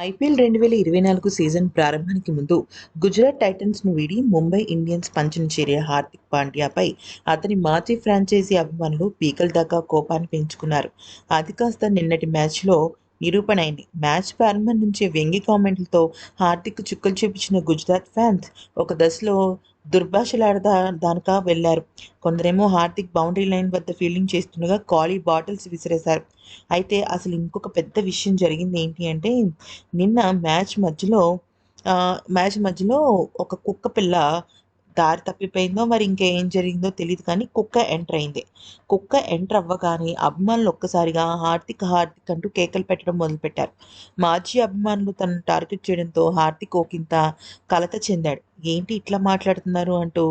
IPL రెండు వేల ఇరవై నాలుగు సీజన్ ప్రారంభానికి ముందు గుజరాత్ టైటన్స్ను వీడి ముంబై ఇండియన్స్ పంచన చేరే హార్దిక్ పాండ్యాపై అతని మాజీ ఫ్రాంచైజీ అభిమానులు పీకల దాకా కోపాన్ని పెంచుకున్నారు. అది కాస్త నిన్నటి మ్యాచ్లో నిరూపణ అయింది మ్యాచ్ ప్రారంభం నుంచి వ్యంగి కామెంట్లతో హార్దిక్ చుక్కలు చూపించిన గుజరాత్ ఫ్యాన్స్ ఒక దశలో దుర్భాషలాడదా దానికా వెళ్ళారు. కొందరేమో హార్దిక్ బౌండరీ లైన్ వద్ద ఫీల్డింగ్ చేస్తుండగా ఖాళీ బాటిల్స్ విసిరేశారు. అయితే అసలు ఇంకొక పెద్ద విషయం జరిగింది ఏంటి అంటే నిన్న మ్యాచ్ మధ్యలో మ్యాచ్ మధ్యలో ఒక కుక్క పిల్ల దారి తప్పిపోయిందో మరి ఇంకేం జరిగిందో తెలియదు కానీ కుక్క ఎంటర్ అయింది. కుక్క ఎంటర్ అవ్వగానే అభిమానులు ఒక్కసారిగా హార్దిక్ హార్దిక్ అంటూ కేకలు పెట్టడం మొదలుపెట్టారు. మాజీ అభిమానులు తనను టార్గెట్ చేయడంతో హార్దిక్ ఓకింత కలత చెందాడు. ఏంటి ఇట్లా మాట్లాడుతున్నారు? అంటూ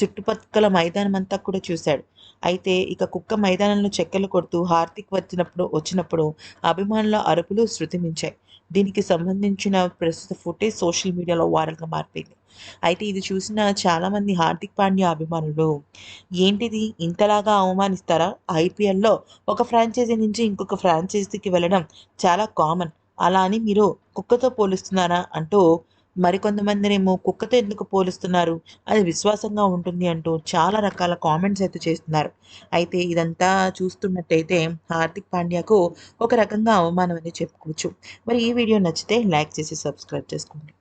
చుట్టుపక్కల మైదానం అంతా కూడా చూశాడు. అయితే ఇక కుక్క మైదానంలో చెక్కలు కొడుతూ హార్దిక్ వచ్చినప్పుడు వచ్చినప్పుడు అభిమానుల అరుపులు శృతిమించాయి. దీనికి సంబంధించిన ప్రస్తుత ఫుటేజ్ సోషల్ మీడియాలో వైరల్గా మారిపోయింది. అయితే ఇది చూసిన చాలామంది హార్దిక్ పాండ్యా అభిమానులు ఏంటిది? ఇంతలాగా అవమానిస్తారా? ఐపీఎల్లో ఒక ఫ్రాంచైజీ నుంచి ఇంకొక ఫ్రాంచైజీకి వెళ్ళడం చాలా కామన్ అలా అని మీరు కుక్కతో పోలుస్తున్నారా? అంటూ మరికొంతమందినేమో కుక్కతో ఎందుకు పోలుస్తున్నారు? అది విశ్వాసంగా ఉంటుంది అంటూ చాలా రకాల కామెంట్స్ అయితే చేస్తున్నారు. అయితే ఇదంతా చూస్తున్నట్టయితే హార్దిక్ పాండ్యాకు ఒక రకంగా అవమానం అని చెప్పుకోవచ్చు. మరి ఈ వీడియో నచ్చితే లైక్ చేసి సబ్స్క్రైబ్ చేసుకోండి.